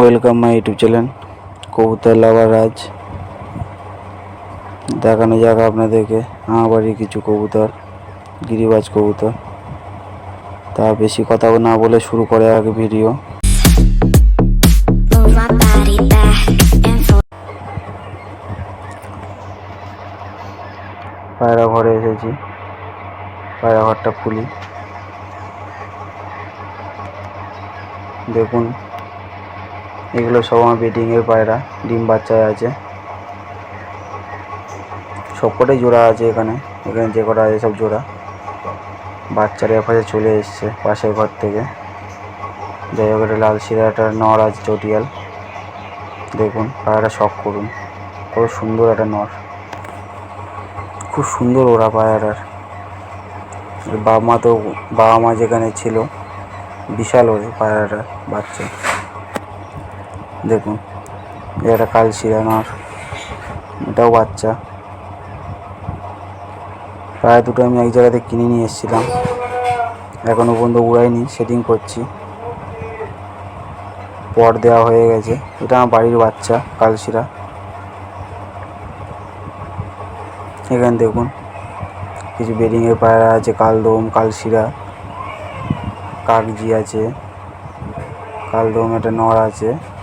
Welcome my YouTube channel কবুতর lover Raj দেখানো যাক আপনাদেরকে, আমার বাড়ির কিছু কবুতর, গিরিবাজ কবুতর। তা বেশি কথা না বলে শুরু করে আগে ভিডিও. পায়রা ঘরে এসেছি, পায়রা ঘরটা খুলি। দেখুন এগুলো সব আমার বেডিংয়ের পায়রা, ডিম বাচ্চায় আছে। সবকটাই জোড়া আছে এখানে এখানে যে কটা আছে সব জোড়া। বাচ্চারা এপাশে চলে এসছে, পাশের ঘর থেকে। যাই হোক, এটা লাল শিরাটা নর আছে চটিয়াল। দেখুন, পায়রাটা শখ করুন। কত সুন্দর একটা নর। খুব সুন্দর ওরা পায়রার বাবা মা তো, বাবা মা যেখানে ছিল, বিশাল ওরে পায়রাটা বাচ্চা। দেখুন, এটা কালশিরা নর এটাও বাচ্চা। প্রায় দুটো আমি এক জায়গাতে কিনে নিয়ে এসেছিলাম। এখনও পর্যন্ত উড়াইনি, সেটিং করছি। পর দেওয়া হয়ে গেছে। এটা আমার বাড়ির বাচ্চা, কালশিরা। এখানে দেখুন, কিছু বেডিংয়ের পায়রা আছে, কালদম, কালশিরা কাগজি আছে, কালদম, একটা নর আছে।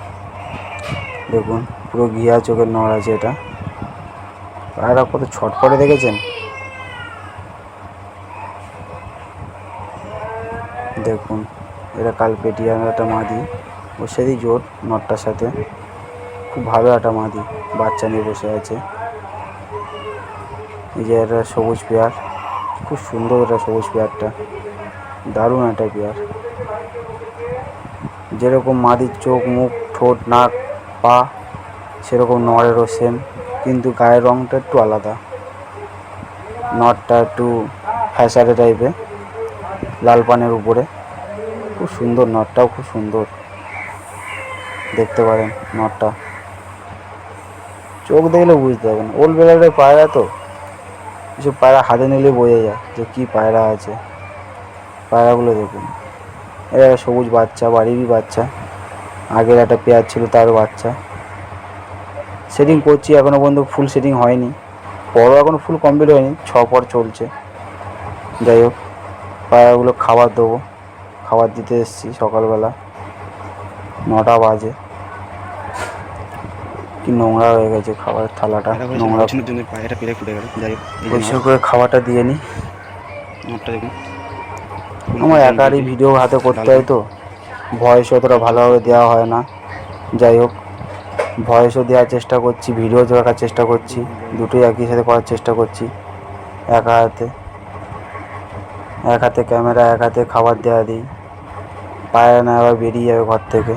দেখুন, পুরো ঘিয়া চোখের নর আছে এটা। পায়রা কত ছটফটে দেখেছেন? দেখুন এটা কালপেটিয়ার একটা মাদি। ওর সাথেই জোর নটটার সাথে। খুব ভালো একটা মাদি, বাচ্চা নিয়ে বসে আছে। এই যে একটা সবুজ পেয়ার, খুব সুন্দর এটা সবুজ পেয়ারটা। দারুণ একটা পেয়ার। যেরকম মাদির চোখ, মুখ, ঠোঁট, নাক পা, সেরকম নরেরও সেম, কিন্তু গায়ের রঙটা একটু আলাদা। নটটা একটু ফ্যাসারে টাইপের লাল পানের উপরে। খুব সুন্দর নটটাও, খুব সুন্দর। দেখতে পারেন নটটা। চোখ দেখলে বুঝতে পারবেন। ওল্ড বেলারের পায়রা তো এসব পায়রা হাতে নিলে বোঝা যায় যে কী পায়রা আছে। পায়রাগুলো দেখুন। একটা সবুজ বাচ্চা, বাড়িরই বাচ্চা। আগের একটা পেয়ার ছিল তার বাচ্চা। সেটিং করছি এখনও পর্যন্ত ফুল সেটিং হয়নি। পরও এখনও ফুল কমপ্লিট হয়নি ছ পর চলছে। যাই হোক পায়রাগুলো খাবার দেবো। খাবার দিতে এসেছি সকালবেলা। নটা বাজে। কি নোংরা হয়ে গেছে খাবারের থালাটা নোংরা। জন্য পায়রাটা পেরে ফুটে গেল। যাই হোক পরিষ্কার করে খাবারটা দিয়ে নিই আমার একারই ভিডিও হাতে করতে হয় তো। ভয়েস অতটা ভালোভাবে দেওয়া হয় না। যাই হোক ভয়েসও দেওয়ার চেষ্টা করছি ভিডিও দেখার চেষ্টা করছি দুটোই একই সাথে করার চেষ্টা করছি একা হাতে এক হাতে ক্যামেরা এক হাতে খাবার দেওয়া দিই। পায়ে না আবার বেরিয়ে যাবে ঘর থেকে।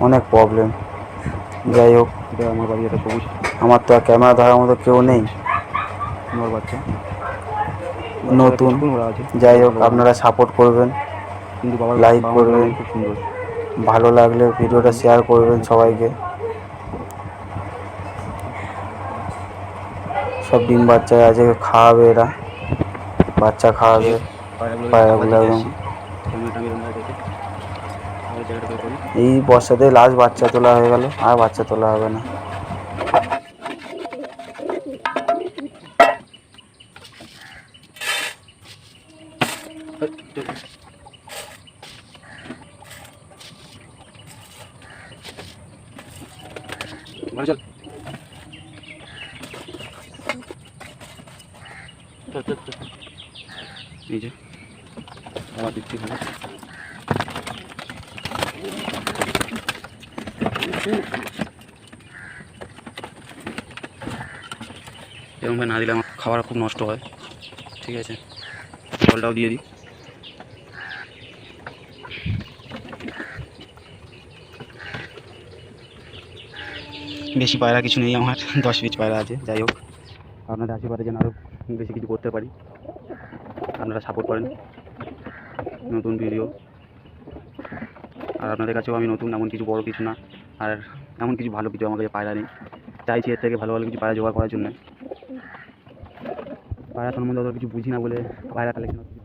অনেক প্রবলেম যাই হোক আমার বাড়ি সবুজ। আমার তো আর ক্যামেরা ধরার মতো কেউ নেই। বাচ্চা? নতুন। যাই হোক আপনারা সাপোর্ট করবেন। কিন্তু বাবার like করবেন। খুব সুন্দর ভালো লাগলে ভিডিওটা শেয়ার করবেন সবাইকে সব ডিম বাচ্চা আছে খাওয়াবে এরা বাচ্চা খাওয়াবে পায়রাগুলো একদম। এই বর্ষাতে লাস্ট বাচ্চা তোলা হয়ে গেল আর বাচ্চা তোলা হবে না চল চল চল। চল এই যে আবার দিচ্ছি ভালো এরকমভাবে না দিলে আমার খাবার খুব নষ্ট হয়। ঠিক আছে। জলটাও দিয়ে দিই। বেশি পায়রা কিছু নেই আমার, দশ পিস পায়রা আছে, যাই হোক। আপনাদের আশীর্বাদে যেন আরও বেশি কিছু করতে পারি। আপনারা সাপোর্ট করেন। নতুন ভিডিও আর আপনাদের কাছেও আমি নতুন, এমন কিছু বড় কিছু না। আর এমন কিছু ভালো কিছু আমার কাছে পায়রা নেই। চাইছি এর থেকে ভালো ভালো কিছু পায়রা জোগাড় করার জন্য। পায়রা সম্বন্ধে অত কিছু বুঝি না বলে পায়রা কালেকশন